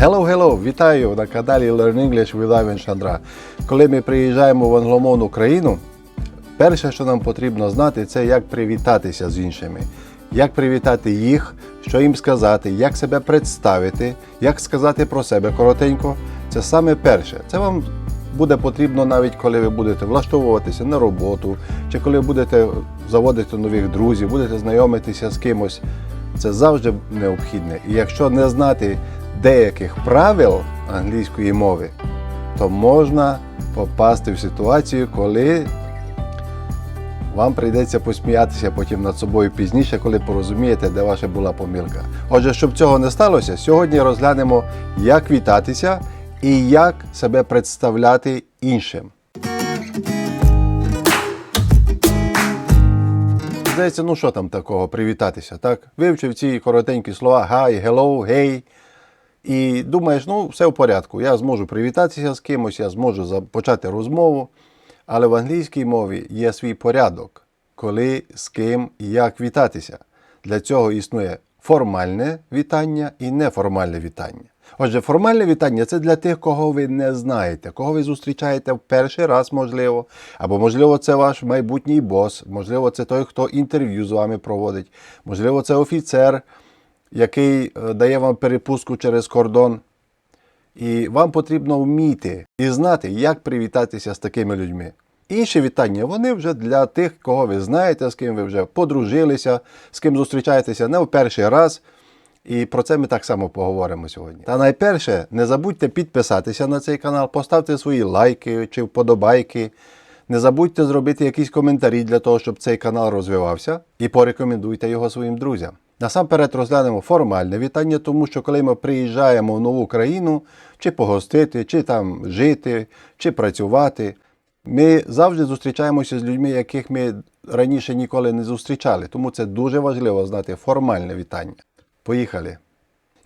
Hello, hello! Вітаю на каналі Learn English with Ivan Chandra. Коли ми приїжджаємо в англомовну країну, перше, що нам потрібно знати, це як привітатися з іншими, як привітати їх, що їм сказати, як себе представити, як сказати про себе коротенько. Це саме перше. Це вам буде потрібно навіть коли ви будете влаштовуватися на роботу, чи коли будете заводити нових друзів, будете знайомитися з кимось. Це завжди необхідне. І якщо не знати деяких правил англійської мови, то можна попасти в ситуацію, коли вам прийдеться посміятися потім над собою пізніше, коли порозумієте, де ваша була помилка. Отже, щоб цього не сталося, сьогодні розглянемо, як вітатися і як себе представляти іншим. Здається, ну що там такого привітатися, так? Вивчив ці коротенькі слова hi, hello, hey. І думаєш, ну все в порядку. Я зможу привітатися з кимось, я зможу почати розмову. Але в англійській мові є свій порядок, коли, з ким і як вітатися. Для цього існує формальне вітання і неформальне вітання. Отже, формальне вітання це для тих, кого ви не знаєте, кого ви зустрічаєте в перший раз, можливо, або можливо, це ваш майбутній бос, можливо, це той, хто інтерв'ю з вами проводить, можливо, це офіцер, який е, дає вам перепустку через кордон. І вам потрібно вміти і знати, як привітатися з такими людьми. Інші вітання вони вже для тих, кого ви знаєте, з ким ви вже подружилися, з ким зустрічаєтеся не в перший раз. І про це ми так само поговоримо сьогодні. Та найперше, не забудьте підписатися на цей канал, поставте свої лайки чи вподобайки. Не забудьте зробити якісь коментарі для того, щоб цей канал розвивався, і порекомендуйте його своїм друзям. Насамперед розглянемо формальне вітання, тому що коли ми приїжджаємо в нову країну, чи погостити, чи там жити, чи працювати, ми завжди зустрічаємося з людьми, яких ми раніше ніколи не зустрічали. Тому це дуже важливо знати формальне вітання. Поїхали.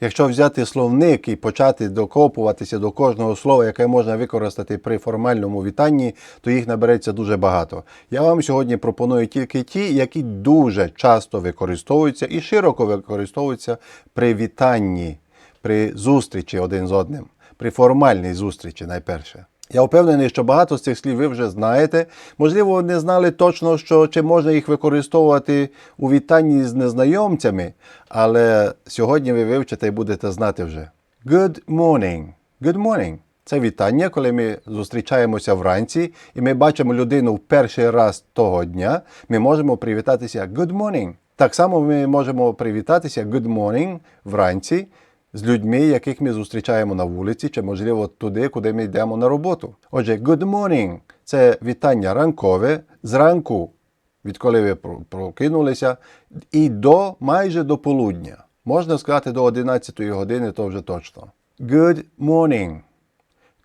Якщо взяти словник і почати докопуватися до кожного слова, яке можна використати при формальному вітанні, то їх набереться дуже багато. Я вам сьогодні пропоную тільки ті, які дуже часто використовуються і широко використовуються при вітанні, при зустрічі один з одним, при формальній зустрічі найперше. Я впевнений, що багато з цих слів ви вже знаєте. Можливо, не знали точно, що чи можна їх використовувати у вітанні з незнайомцями, але сьогодні ви вивчите і будете знати вже. Good morning. Good morning. Це вітання, коли ми зустрічаємося вранці і ми бачимо людину в перший раз того дня, ми можемо привітатися Good morning. Так само ми можемо привітатися Good morning вранці з людьми, яких ми зустрічаємо на вулиці, чи, можливо, туди, куди ми йдемо на роботу. Отже, good morning – це вітання ранкове зранку, відколи ви прокинулися, і до майже до полудня. Можна сказати до 11 години, то вже точно. Good morning.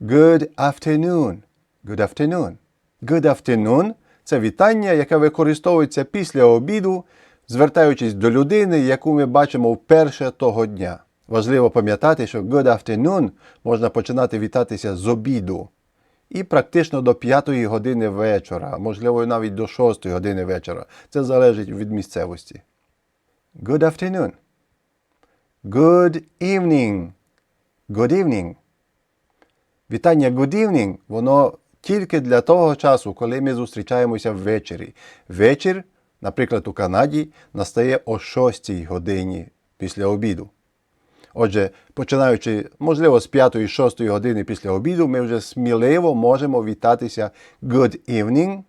Good afternoon. Good afternoon. Good afternoon – це вітання, яке використовується після обіду, звертаючись до людини, яку ми бачимо вперше того дня. Важливо пам'ятати, що good afternoon можна починати вітатися з обіду і практично до 5 години вечора, можливо навіть до 6 години вечора. Це залежить від місцевості. Good afternoon. Good evening. Good evening. Вітання good evening, воно тільки для того часу, коли ми зустрічаємося ввечері. Вечір, наприклад, у Канаді, настає о 6 годині після обіду. Отже, починаючи, можливо, з 5-6 години після обіду, ми вже сміливо можемо вітатися good evening.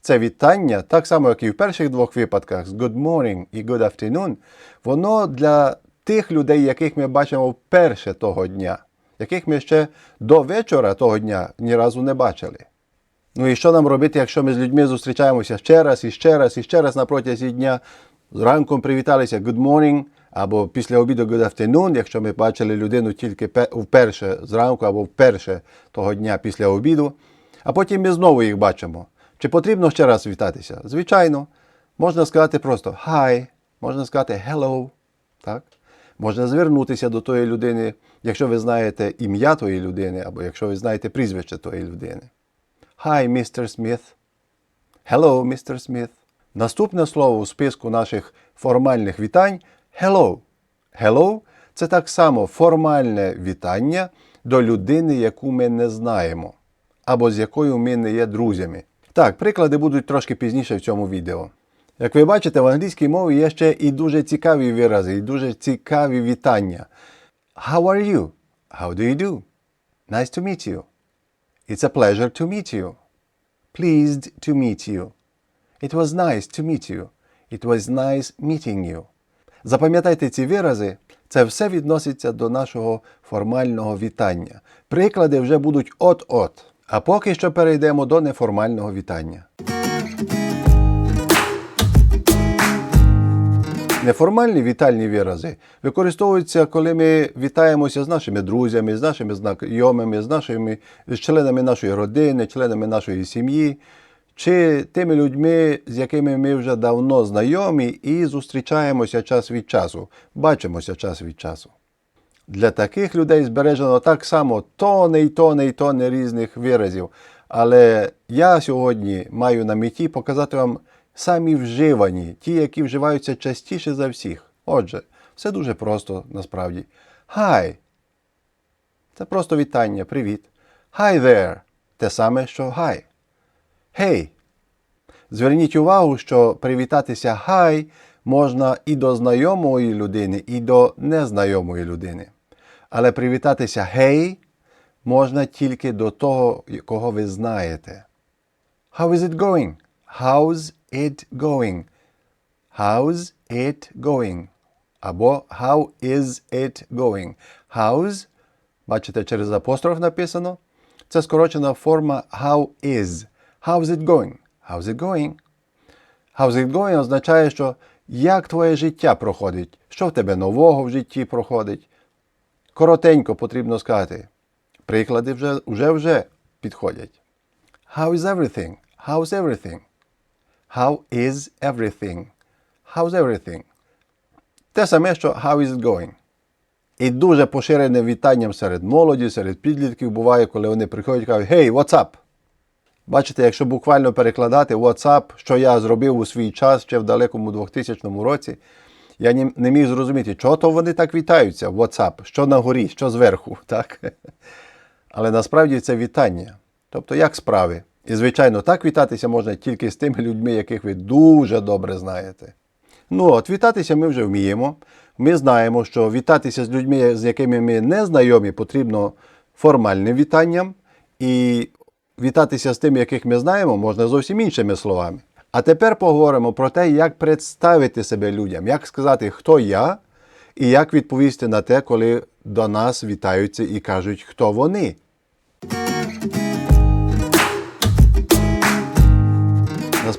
Це вітання, так само, як і в перших двох випадках, з good morning і good afternoon, воно для тих людей, яких ми бачимо вперше того дня, яких ми ще до вечора того дня ні разу не бачили. Ну і що нам робити, якщо ми з людьми зустрічаємося ще раз і ще раз і ще раз на протязі дня? Зранком привіталися good morning, або після обіду good afternoon, якщо ми бачили людину тільки вперше зранку або вперше того дня після обіду, а потім ми знову їх бачимо. Чи потрібно ще раз вітатися? Звичайно, можна сказати просто hi, можна сказати hello, так? Можна звернутися до тої людини, якщо ви знаєте ім'я тої людини, або якщо ви знаєте прізвище тої людини. Hi, Mr. Smith. Hello, Mr. Smith. Наступне слово у списку наших формальних вітань hello. Hello Це так само формальне вітання до людини, яку ми не знаємо, або з якою ми не є друзями. Так, приклади будуть трошки пізніше в цьому відео. Як ви бачите, в англійській мові є ще і дуже цікаві вирази, і дуже цікаві вітання. How are you? How do you do? Nice to meet you. It's a pleasure to meet you. Pleased to meet you. It was nice to meet you. It was nice meeting you. Запам'ятайте ці вирази, це все відноситься до нашого формального вітання. Приклади вже будуть от-от. А поки що перейдемо до неформального вітання. Неформальні вітальні вирази використовуються, коли ми вітаємося з нашими друзями, з нашими знайомими, з нашими з членами нашої родини, членами нашої сім'ї, чи тими людьми, з якими ми вже давно знайомі і зустрічаємося час від часу, бачимося час від часу. Для таких людей збережено так само тони й тони й тони різних виразів. Але я сьогодні маю на меті показати вам самі вживані, ті, які вживаються частіше за всіх. Отже, все дуже просто насправді. Hi. Це просто вітання, привіт. Hi there. Те саме, що hi. Hey. Зверніть увагу, що привітатися hi можна і до знайомої людини, і до незнайомої людини. Але привітатися hey можна тільки до того, кого ви знаєте. How is it going? How's it going? How's it going? Або How is it going? How's, бачите, через апостроф написано. Це скорочена форма how is. How's it going? How's it going? How's it going означає, що як твоє життя проходить, що в тебе нового в житті проходить. Коротенько потрібно сказати. Приклади вже вже, вже підходять. How is everything? How's everything? How is everything? How's everything? Те саме, що how is it going? І дуже поширене вітанням серед молоді, серед підлітків буває, коли вони приходять і кажуть Hey, what's up? Бачите, якщо буквально перекладати WhatsApp, що я зробив у свій час ще в далекому 2000 році, я не, міг зрозуміти, чого то вони так вітаються в WhatsApp, що на горі, що зверху. так? Але насправді це вітання. Тобто, як справи? І, звичайно, так вітатися можна тільки з тими людьми, яких ви дуже добре знаєте. Ну, от вітатися ми вже вміємо. Ми знаємо, що вітатися з людьми, з якими ми не знайомі, потрібно формальним вітанням. І вітатися з тим, яких ми знаємо, можна зовсім іншими словами. А тепер поговоримо про те, як представити себе людям, як сказати, хто я, і як відповісти на те, коли до нас вітаються і кажуть, хто вони.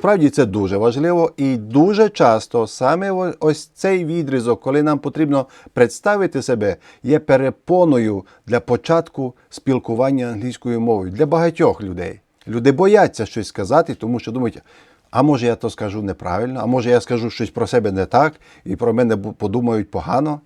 Насправді це дуже важливо і дуже часто саме ось цей відрізок, коли нам потрібно представити себе, є перепоною для початку спілкування англійською мовою для багатьох людей. Люди бояться щось сказати, тому що думають, а може я то скажу неправильно, а може я скажу щось про себе не так, і про мене подумають погано.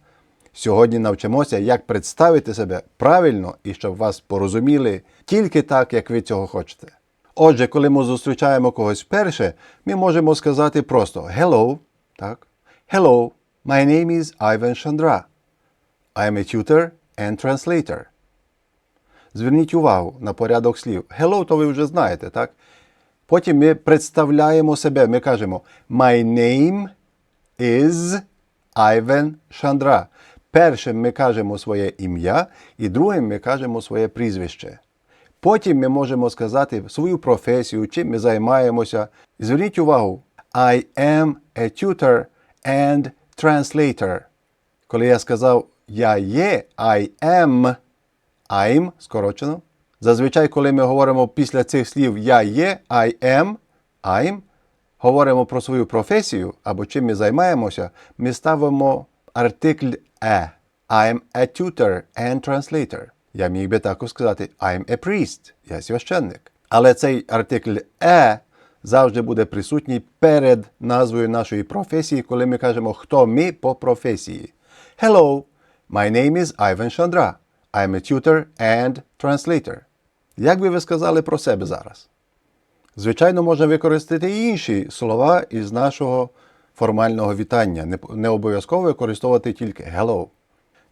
Сьогодні навчимося, як представити себе правильно і щоб вас порозуміли тільки так, як ви цього хочете. Отже, коли ми зустрічаємо когось вперше, ми можемо сказати просто Hello, так? Hello, my name is Ivan Chandra. I am a tutor and translator. Зверніть увагу на порядок слів. Hello, то ви вже знаєте, так? Потім ми представляємо себе. Ми кажемо My name is Ivan Chandra. Першим ми кажемо своє ім'я, і другим ми кажемо своє прізвище. Потім ми можемо сказати свою професію, чим ми займаємося. Зверніть увагу, I am a tutor and translator. Коли я сказав я є, I am, I'm скорочено. Зазвичай, коли ми говоримо після цих слів я є, I am, I'm, говоримо про свою професію або чим ми займаємося, ми ставимо артикль е. I'm a tutor and translator. Я міг би також сказати I'm a priest. Я священник. Але цей артикль е завжди буде присутній перед назвою нашої професії, коли ми кажемо, хто ми по професії. Hello, my name is Ivan Chandra. I'm a tutor and translator. Як би ви сказали про себе зараз? Звичайно, можна використати і інші слова із нашого формального вітання. Не, обов'язково використовувати тільки hello.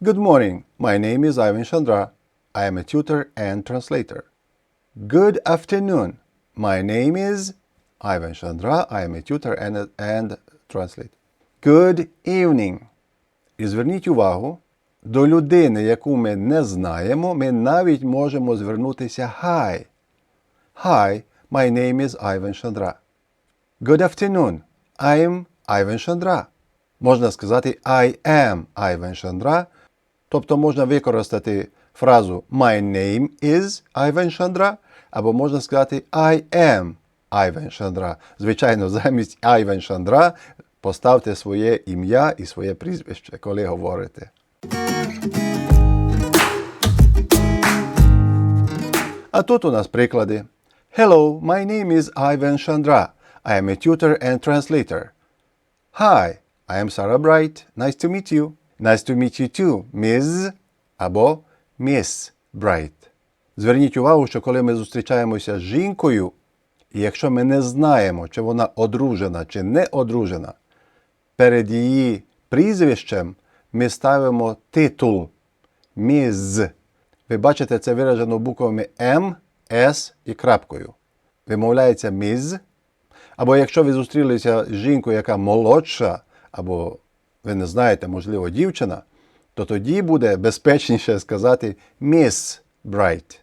Good morning. My name is Ivan Chandra. I am a tutor and translator. Good afternoon. My name is Ivan Chandra. I am a tutor and, and translator. Good evening. І зверніть увагу, до людини, яку ми не знаємо, ми навіть можемо звернутися Hi. Hi, my name is Ivan Chandra. Good afternoon. I'm Ivan Chandra. Можна сказати I am Ivan Chandra. Тобто можна використати фразу My name is Ivan Chandra, або можна сказати I am Ivan Chandra. Звичайно, замість Ivan Chandra поставте своє ім'я і своє прізвище, коли говорите. А тут у нас приклади. Hello, my name is Ivan Chandra. I am a tutor and translator. Hi, I am Sarah Bright. Nice to meet you. Nice to meet you too, Ms. або Miss Bright. Зверніть увагу, що коли ми зустрічаємося з жінкою, і якщо ми не знаємо, чи вона одружена чи не одружена, перед її прізвищем ми ставимо титул Міз. Ви бачите, це виражено буквами М, С і крапкою. Вимовляється міз. Або якщо ви зустрілися з жінкою, яка молодша, або ви не знаєте, можливо, дівчина, то тоді буде безпечніше сказати Miss Bright.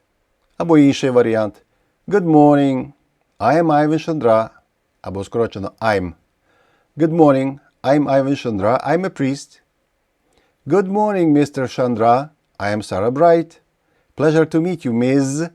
Або інший варіант Good morning. I am Ivan Chandra. Або скорочено I'm. Good morning. I'm Ivan Chandra. I'm a priest. Good morning, Mr. Chandra. I am Sarah Bright. Pleasure to meet you, Ms.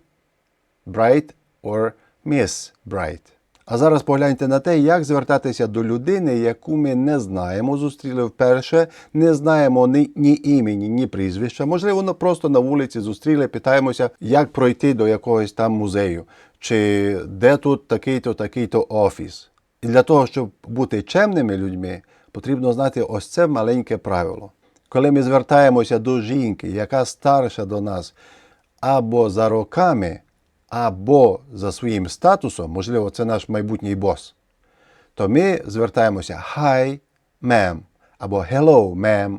Bright or Miss Bright. А зараз погляньте на те, як звертатися до людини, яку ми не знаємо, зустріли вперше, не знаємо ні, ні імені, ні прізвища. Можливо, ну, просто на вулиці зустріли, питаємося, як пройти до якогось там музею, чи де тут такий-то, такий-то офіс. І для того, щоб бути чемними людьми, потрібно знати ось це маленьке правило. Коли ми звертаємося до жінки, яка старша до нас, або за роками, або за своїм статусом, можливо, це наш майбутній бос, то ми звертаємося Hi, ma'am, або Hello, ma'am.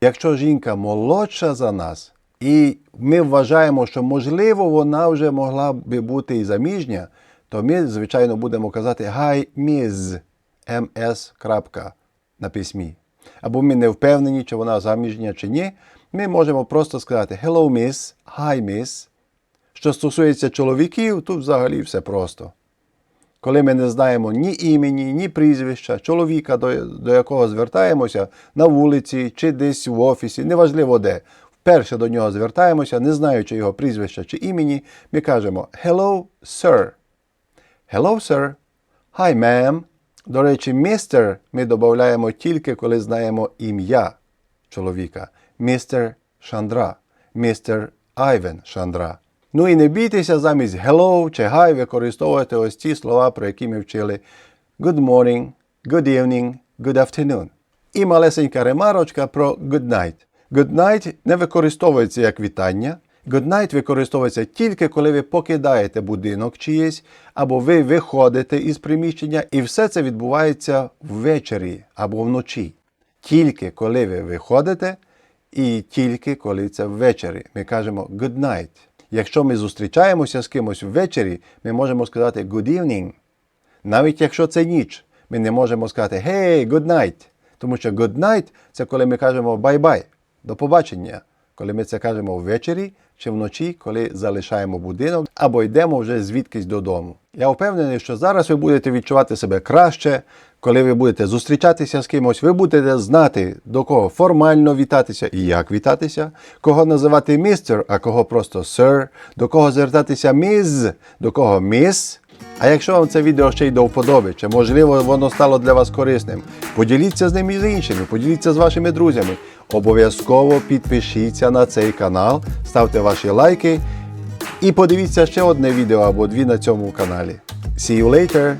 Якщо жінка молодша за нас, і ми вважаємо, що можливо вона вже могла би бути і заміжня, то ми, звичайно, будемо казати Hi, Miss, ms. на письмі. Або ми не впевнені, чи вона заміжня чи ні. Ми можемо просто сказати Hello, Miss, Hi, Miss. Що стосується чоловіків, тут взагалі все просто. Коли ми не знаємо ні імені, ні прізвища, чоловіка, до, до якого звертаємося на вулиці чи десь в офісі, неважливо де. Вперше до нього звертаємося, не знаючи його прізвища чи імені, ми кажемо Hello, sir. Hello, sir. Hi, ma'am. До речі, містер ми додаємо тільки, коли знаємо ім'я чоловіка. Містер Шандра, містер Айвен Шандра. Ну і не бійтеся замість hello чи hi використовувати ось ті слова, про які ми вчили good morning, good evening, good afternoon. І малесенька ремарочка про good night. Good night не використовується як вітання. Good night використовується тільки коли ви покидаєте будинок чиїсь, або ви виходите із приміщення, і все це відбувається ввечері або вночі. Тільки коли ви виходите, і тільки коли це ввечері. Ми кажемо good night. Якщо ми зустрічаємося з кимось ввечері, ми можемо сказати good evening. Навіть якщо це ніч, ми не можемо сказати hey, good night. Тому що good night – це коли ми кажемо bye-bye, до побачення. Коли ми це кажемо ввечері чи вночі, коли залишаємо будинок або йдемо вже звідкись додому. Я впевнений, що зараз ви будете відчувати себе краще, коли ви будете зустрічатися з кимось, ви будете знати, до кого формально вітатися і як вітатися, кого називати містер, а кого просто sir, до кого звертатися міз, до кого міс. А якщо вам це відео ще й до вподоби, чи можливо воно стало для вас корисним, поділіться з ним і з іншими, поділіться з вашими друзями. Обов'язково підпишіться на цей канал, ставте ваші лайки і подивіться ще одне відео або дві на цьому каналі. See you later!